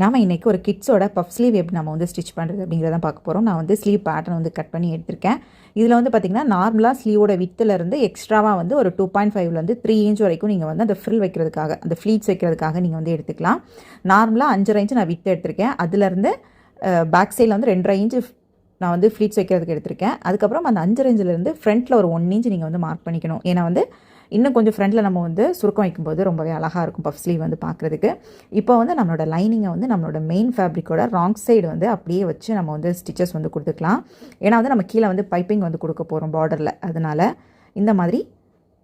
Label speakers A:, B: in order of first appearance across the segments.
A: நாம் இன்றைக்கி ஒரு கிட்ஸோட பஃப் ஸ்லீவ் எப்படி நம்ம வந்து ஸ்டிச் பண்ணுறது அப்படிங்கிறத பார்க்க போகிறோம் நான் வந்து ஸ்லீவ் பேட்டர்ன் வந்து கட் பண்ணி எடுத்திருக்கேன். இதில் வந்து பார்த்திங்கன்னா நார்மலாக ஸ்லீவோட வித்துலேருந்து எக்ஸ்ட்ராவாக வந்து ஒரு டூ பாயிண்ட் ஃபைவ்லேருந்து த்ரீ இன்ச் வரைக்கும் நீங்கள் வந்து அந்த ஃப்ரில் வைக்கிறதுக்காக அந்த ஃப்ளீட்ஸ் வைக்கிறதுக்காக நீங்கள் வந்து எடுத்துக்கலாம். நார்மலாக அஞ்சரை இன்ச் நான் வித்து எடுத்திருக்கேன். அதுலேருந்து பேக் சைடில் வந்து ரெண்டரை இன்ச்சு நான் வந்து ஃப்ளீட்ஸ் வைக்கிறதுக்கு எடுத்திருக்கேன். அதுக்கப்புறம் அந்த அஞ்சரை இன்ச்சிலேருந்து ஃப்ரண்ட்டில் ஒரு ஒன் இன்ச் நீங்கள் வந்து மார்க் பண்ணிக்கணும். ஏன்னா வந்து இன்னும் கொஞ்சம் ஃப்ரண்ட்டில் நம்ம வந்து சுருக்கம் வைக்கும்போது ரொம்பவே அழகாக இருக்கும் பஃப் ஸ்லீவ் வந்து பார்க்குறதுக்கு இப்போ வந்து நம்மளோட லைனிங்கை வந்து நம்மளோட மெயின் ஃபேப்ரிக்கோட ராங் சைடு வந்து அப்படியே வச்சு நம்ம வந்து ஸ்டிச்சஸ் வந்து கொடுத்துக்கலாம். ஏன்னா வந்து நம்ம கீழே வந்து பைப்பிங் வந்து கொடுக்க போகிறோம் பார்டரில் அதனால் இந்த மாதிரி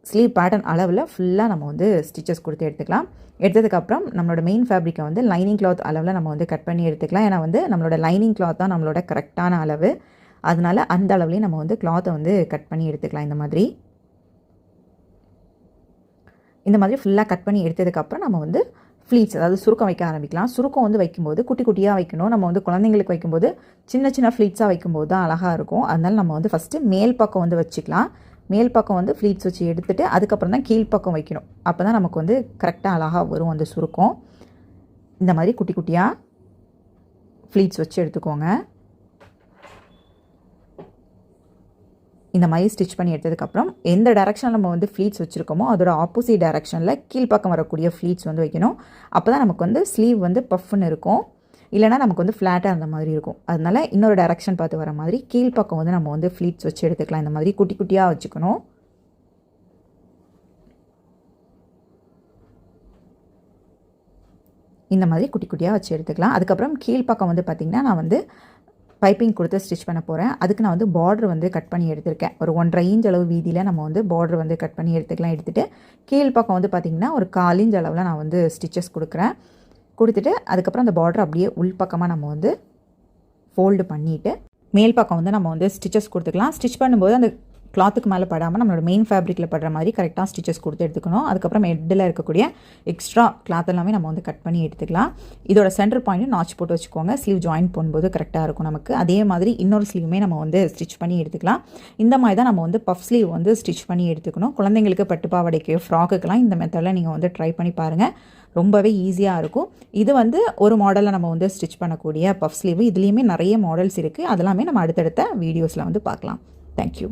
A: ஸ்லீவ் பேட்டர்ன் அளவில் ஃபுல்லாக நம்ம வந்து ஸ்டிச்சஸ் கொடுத்து எடுத்துக்கலாம். எடுத்ததுக்கப்புறம் நம்மளோட மெயின் ஃபேப்ரிக்கை வந்து லைனிங் கிளாத் அளவில் நம்ம வந்து கட் பண்ணி எடுத்துக்கலாம். ஏன்னா வந்து நம்மளோட லைனிங் கிளாத் தான் நம்மளோட கரெக்டான அளவு. அதனால் அந்த அளவுலேயும் நம்ம வந்து கிளாத்தை வந்து கட் பண்ணி எடுத்துக்கலாம் இந்த மாதிரி. இந்த மாதிரி ஃபுல்லாக கட் பண்ணி எடுத்ததுக்கப்புறம் நம்ம வந்து ஃப்ளீட்ஸ் அதாவது சுருக்கம் வைக்க ஆரம்பிக்கலாம். சுருக்கம் வந்து வைக்கும்போது குட்டி குட்டியாக வைக்கணும். நம்ம வந்து குழந்தைங்களுக்கு வைக்கும்போது சின்ன சின்ன ஃப்ளீட்ஸாக வைக்கும்போது தான் அழகாக இருக்கும். அதனால் நம்ம வந்து ஃபஸ்ட்டு மேல் பக்கம் வந்து வச்சுக்கலாம். மேல் பக்கம் வந்து ஃப்ளீட்ஸ் வச்சு எடுத்துகிட்டு அதுக்கப்புறம் தான் கீழ்ப்பக்கம் வைக்கணும். அப்போ தான் நமக்கு வந்து கரெக்டாக அழகாக வரும் அந்த சுருக்கம். இந்த மாதிரி குட்டி குட்டியாக ஃப்ளீட்ஸ் வச்சு எடுத்துக்கோங்க. இந்த மாதிரி ஸ்டிச் பண்ணி எடுத்ததுக்கப்புறம் எந்த டேரெக்ஷனில் நம்ம வந்து ஃப்ளீட்ஸ் வச்சுருக்கோமோ அதோட ஆப்போசிட் டேரெக்ஷனில் கீழ்ப்பக்கம் வரக்கூடிய ஃப்ளீட்ஸ் வந்து வைக்கணும். அப்போ தான் நமக்கு வந்து ஸ்லீவ் வந்து பஃப்னு இருக்கும். இல்லைனா நமக்கு வந்து ஃப்ளாட்டாக இருந்த மாதிரி இருக்கும். அதனால் இன்னொரு டேரெக்ஷன் பார்த்து வர மாதிரி கீழ்ப்பக்கம் வந்து நம்ம வந்து ஃப்ளீட்ஸ் வச்சு எடுத்துக்கலாம். இந்த மாதிரி குட்டி குட்டியாக வச்சுக்கணும். இந்த மாதிரி குட்டி குட்டியாக வச்சு எடுத்துக்கலாம். அதுக்கப்புறம் கீழ்ப்பக்கம் வந்து பார்த்திங்கன்னா நான் வந்து பைப்பிங் கொடுத்து ஸ்டிச் பண்ண போகிறேன் அதுக்கு நான் வந்து பார்டர் வந்து கட் பண்ணி எடுத்திருக்கேன். ஒரு ஒன்றரை இன்ச் அளவு வீதியில் நம்ம வந்து பார்டர் வந்து கட் பண்ணி எடுத்துக்கலாம் எடுத்துகிட்டு கீழ் பக்கம் வந்து பார்த்திங்கன்னா ஒரு கால் இன்ச் அளவில் நான் வந்து ஸ்டிச்சஸ் கொடுக்குறேன். கொடுத்துட்டு அதுக்கப்புறம் அந்த பார்டர் அப்படியே உள் பக்கமாக நம்ம வந்து ஃபோல்டு பண்ணிவிட்டு மேல் பக்கம் வந்து நம்ம வந்து ஸ்டிச்சஸ் கொடுத்துக்கலாம். ஸ்டிச் பண்ணும்போது அந்த கிளாத்துக்கு மேலே படாமல் நம்மளோட மெயின் ஃபேப்ரிக்கில் படுற மாதிரி கரெக்டாக ஸ்டிச்சஸ் கொடுத்து எடுத்துக்கணும். அதுக்கப்புறம் ஹெட்டில் இருக்கக்கூடிய எக்ஸ்ட்ரா கிளாத் எல்லாமே நம்ம வந்து கட் பண்ணி எடுத்துக்கலாம். இதோட சென்டர் பாயிண்ட்டும் நாச்சு போட்டு வச்சுக்கோங்க. ஸ்லீவ் ஜாயின் பண்ணும்போது கரெக்டாக இருக்கும் நமக்கு. அதே மாதிரி இன்னொரு ஸ்லீவுமே நம்ம வந்து ஸ்டிச் பண்ணி எடுத்துக்கலாம். இந்த மாதிரி தான் நம்ம வந்து பஃப் ஸ்லீவ் வந்து ஸ்டிச் பண்ணி எடுத்துக்கணும். குழந்தைங்களுக்கு பட்டுப்பாவடைக்கு ஃப்ராக்குக்கெல்லாம் இந்த மெத்தடில் நீங்கள் வந்து ட்ரை பண்ணி பாருங்கள் ரொம்பவே ஈஸியாக இருக்கும். இது வந்து ஒரு மாடலில் நம்ம வந்து ஸ்டிச் பண்ணக்கூடிய பஃப் ஸ்லீவ் இதுலேயுமே நிறைய மாடல்ஸ் இருக்குது அதெல்லாமே நம்ம அடுத்தடுத்த வீடியோஸில் வந்து பார்க்கலாம். தேங்க்யூ